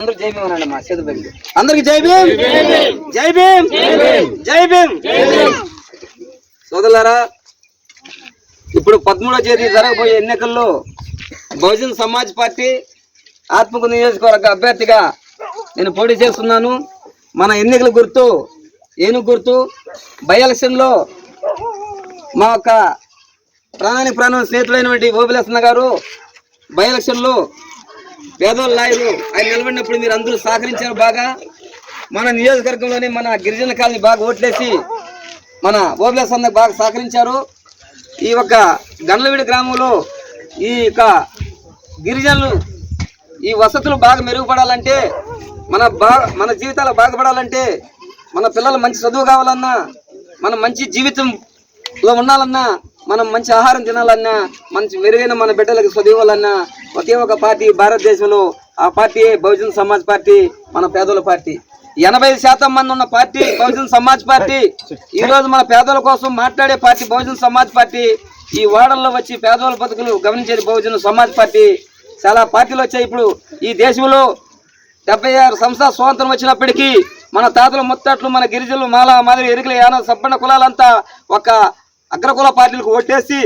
అందరికి జై భీమ్! జై భీమ్! జై భీమ్! సోదరులారా ఇప్పుడు పదమూడో తేదీ జరగబోయే ఎన్నికల్లో బహుజన్ సమాజ్ పార్టీ ఆత్మకు నియోజకవర్గ అభ్యర్థిగా నేను పోటీ చేస్తున్నాను. మన ఎన్నికల గుర్తు ఏనుగు గుర్తు బై ఎలక్షన్లో మా యొక్క ప్రాణానికి ప్రాణం స్నేహితుడైనటువంటి ఓబిలసన్న గారు బై ఎలక్షన్లో పేదోళ్ళ నాయుడు ఆయన నిలబడినప్పుడు మీరు అందరూ సహకరించారు బాగా. మన నియోజకవర్గంలోని మన గిరిజన కాలనీ బాగా ఓట్లేసి మన ఓబిలసన్న బాగా సహకరించారు. ఈ యొక్క గండ్లవీడి గ్రామంలో ఈ యొక్క గిరిజనులు ఈ వసతులు బాగా మెరుగుపడాలంటే మన బా మన జీవితాలు బాగుపడాలంటే మన పిల్లలు మంచి చదువు కావాలన్నా మనం మంచి జీవితంలో ఉండాలన్నా మనం మంచి ఆహారం తినాలన్నా మంచి మెరుగైన మన బిడ్డలకు చదివాలన్నా ఒకే ఒక పార్టీ భారతదేశంలో ఆ పార్టీ బహుజన్ సమాజ్ పార్టీ మన పేదల పార్టీ. ఎనభై శాతం మంది ఉన్న పార్టీ బహుజన్ సమాజ్ పార్టీ. ఈ రోజు మన పేదల కోసం మాట్లాడే పార్టీ బహుజన్ సమాజ్ పార్టీ. ఈ వాడల్లో వచ్చి పేదోళ్ళ బతుకులు గమనించేది బహుజన సమాజ్ పార్టీ. చాలా పార్టీలు వచ్చాయి ఇప్పుడు. ఈ దేశంలో డెబ్బై ఆరు సంవత్సరాల స్వాతంత్రం వచ్చినప్పటికీ మన తాతలు ముత్తట్లు మన గిరిజనులు మాల మాదిరి ఎరుకల యాన సంపన్న కులాలంతా ఒక అగ్రకుల పార్టీలకు ఓటేసి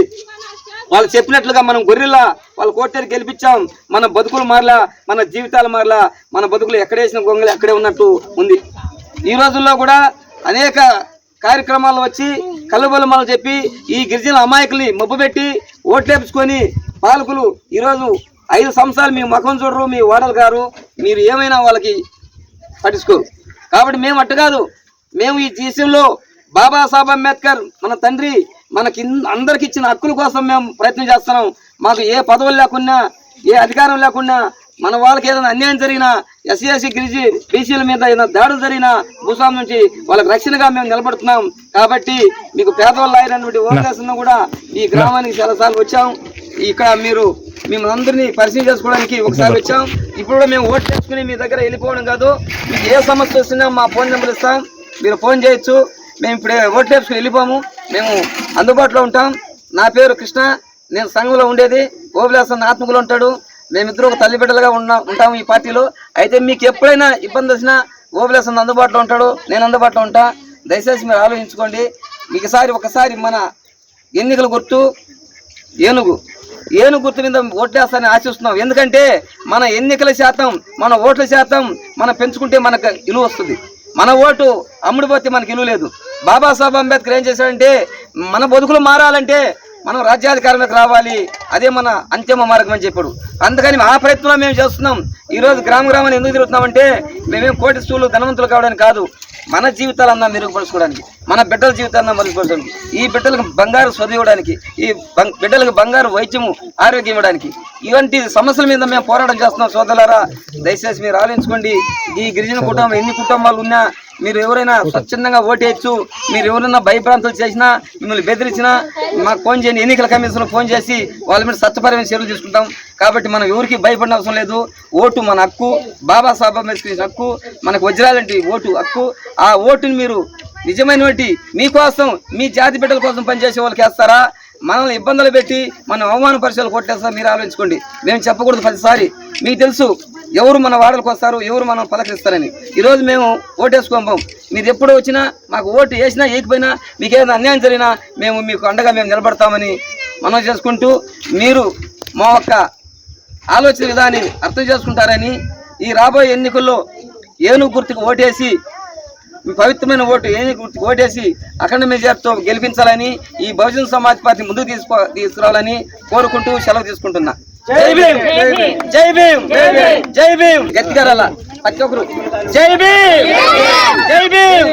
వాళ్ళు చెప్పినట్లుగా మనం గొర్రెలా వాళ్ళ కోటేరు గెలిపించాం. మన బతుకులు మారలా మన జీవితాలు మారలా మన బతుకులు ఎక్కడేసిన గొంగలు అక్కడే ఉన్నట్టు ఉంది. ఈ రోజుల్లో కూడా అనేక కార్యక్రమాలు వచ్చి కలుబలమలు చెప్పి ఈ గిరిజన అమాయకుల్ని మబ్బు పెట్టి ఓట్లేపించుకొని పాలకులు ఈరోజు ఐదు సంవత్సరాలు మీ ముఖం చూడరు మీ ఓడలు గారు మీరు ఏమైనా వాళ్ళకి పట్టించుకోరు. కాబట్టి మేము అట్టు కాదు. మేము ఈ దేశంలో బాబాసాహెబ్ అంబేద్కర్ మన తండ్రి మనకి అందరికి ఇచ్చిన హక్కుల కోసం మేము ప్రయత్నం చేస్తున్నాం. మాకు ఏ పదవులు లేకున్నా ఏ అధికారం లేకున్నా మన వాళ్ళకి ఏదైనా అన్యాయం జరిగినా ఎస్సీ ఎస్సీ గిరిజి బీసీల మీద ఏదైనా దాడులు జరిగినా భూస్వామి నుంచి వాళ్ళకి రక్షణగా మేము నిలబడుతున్నాం. కాబట్టి మీకు పేదవాళ్ళు అయినటువంటి ఓకేసిన కూడా ఈ గ్రామానికి చాలాసార్లు వచ్చాం. ఇక్కడ మీరు మిమ్మల్ని అందరినీ పరిశీలన చేసుకోవడానికి ఒకసారి వచ్చాం. ఇప్పుడు కూడా మేము ఓటు చేసుకుని మీ దగ్గర వెళ్ళిపోవడం కాదు. మీకు ఏ సమస్య వస్తున్నా మా ఫోన్ నెంబర్ ఇస్తాం. మీరు ఫోన్ చేయొచ్చు. మేము ఇప్పుడే ఓట్ వేసుకుని వెళ్ళిపోము. మేము అందుబాటులో ఉంటాం. నా పేరు కృష్ణ. నేను సంఘంలో ఉండేది. ఓబులేసన్ ఆత్మకులు ఉంటాడు. మేమిద్దరు ఒక తల్లి బిడ్డలుగా ఉన్నా ఉంటాము ఈ పార్టీలో. అయితే మీకు ఎప్పుడైనా ఇబ్బంది వచ్చినా ఓబులేసన్ అందుబాటులో ఉంటాడు. నేను అందుబాటులో ఉంటా. దయచేసి మీరు ఆలోచించుకోండి. మీకుసారి ఒకసారి మన ఎన్నికల గుర్తు ఏనుగు. ఏనుగు గుర్తు మీద ఓట్లేస్తారని ఆశిస్తున్నాం. ఎందుకంటే మన ఎన్నికల శాతం మన ఓట్ల శాతం మనం పెంచుకుంటే మనకు విలువ వస్తుంది. మన ఓటు అమ్ముడిపోతే మనకి విలువ లేదు. బాబాసాహెబ్ అంబేద్కర్ ఏం చేశాడంటే మన బతుకులు మారాలంటే మనం రాజ్యాధికారంలోకి రావాలి. అదే మన అంతిమ మార్గం అని చెప్పాడు. అందుకని ఆ ప్రయత్నంలో మేము చేస్తున్నాం. ఈరోజు గ్రామ గ్రామాన్ని ఎందుకు తిరుగుతున్నామంటే మేమేం కోటిస్తులు ధనవంతులు కావడానికి కాదు మన జీవితాలన్నా మెరుగుపరచుకోవడానికి మన బిడ్డల జీవితాలన్నా మెరుగుపరచడానికి ఈ బిడ్డలకు బంగారు చదివడానికి ఈ బిడ్డలకు బంగారు వైద్యము ఆరోగ్యం ఇవ్వడానికి ఇలాంటి సమస్యల మీద మేము పోరాటం చేస్తున్నాం సోదరులారా. దయచేసి మీరు ఆలోచించుకోండి. ఈ గిరిజన కుటుంబం ఎన్ని కుటుంబాలు ఉన్నా మీరు ఎవరైనా స్వచ్ఛందంగా ఓటేయచ్చు మీరు ఎవరైనా భయభ్రాంతులు చేసినా మిమ్మల్ని బెదిరించినా మాకు ఫోన్ చేయండి ఎన్నికల కమిషన్ ఫోన్ చేసి వాళ్ళ మీద సత్యపరమైన చర్యలు తీసుకుంటాం. కాబట్టి మనం ఎవరికి భయపడిన అవసరం లేదు. ఓటు మన హక్కు బాబాసాహెబ్ అంబేద్కర్ హక్కు మనకు వజ్రాలంటి ఓటు హక్కు. ఆ ఓటుని మీరు నిజమైనటువంటి మీకోసం మీ జాతి బిడ్డల కోసం పనిచేసే వాళ్ళకి వేస్తారా? మనల్ని ఇబ్బందులు పెట్టి మనం అవమాన పరిచయాలు కొట్టేస్తా మీరు ఆలోచించుకోండి. మేము చెప్పకూడదు ప్రతిసారి. మీకు తెలుసు ఎవరు మన వాడలకు వస్తారు ఎవరు మనం పలకరిస్తారని. ఈరోజు మేము ఓటేసుకోం మీరు ఎప్పుడు వచ్చినా మాకు ఓటు వేసినా వేయకపోయినా మీకు ఏదైనా అన్యాయం జరిగినా మేము మీకు అండగా మేము నిలబడతామని మనం చేసుకుంటూ మీరు మా యొక్క ఆలోచన విధాన్ని అర్థం చేసుకుంటారని ఈ రాబోయే ఎన్నికల్లో ఏనుగు గుర్తుకు ఓటేసి పవిత్రమైన ఓటు గుర్తుకు ఓటేసి అఖండ మెజార్టీతో గెలిపించాలని ఈ బహుజన సమాజ్ పార్టీ ముందుకు తీసుకో తీసుకురావాలని కోరుకుంటూ సెలవు తీసుకుంటున్నా జై భీమ్ జై భీమ్ జై భీమ్ గట్టిగా రాలా ప్రతి ఒక్కరు జై భీమ్ జై భీమ్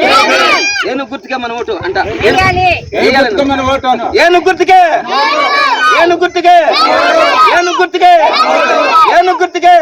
ఏనుగు గుర్తుకే మన ఓటు అంట ఏనుగు గుర్తుకే ఏనుగు గుర్తుకే ఏనుగు గుర్తుకే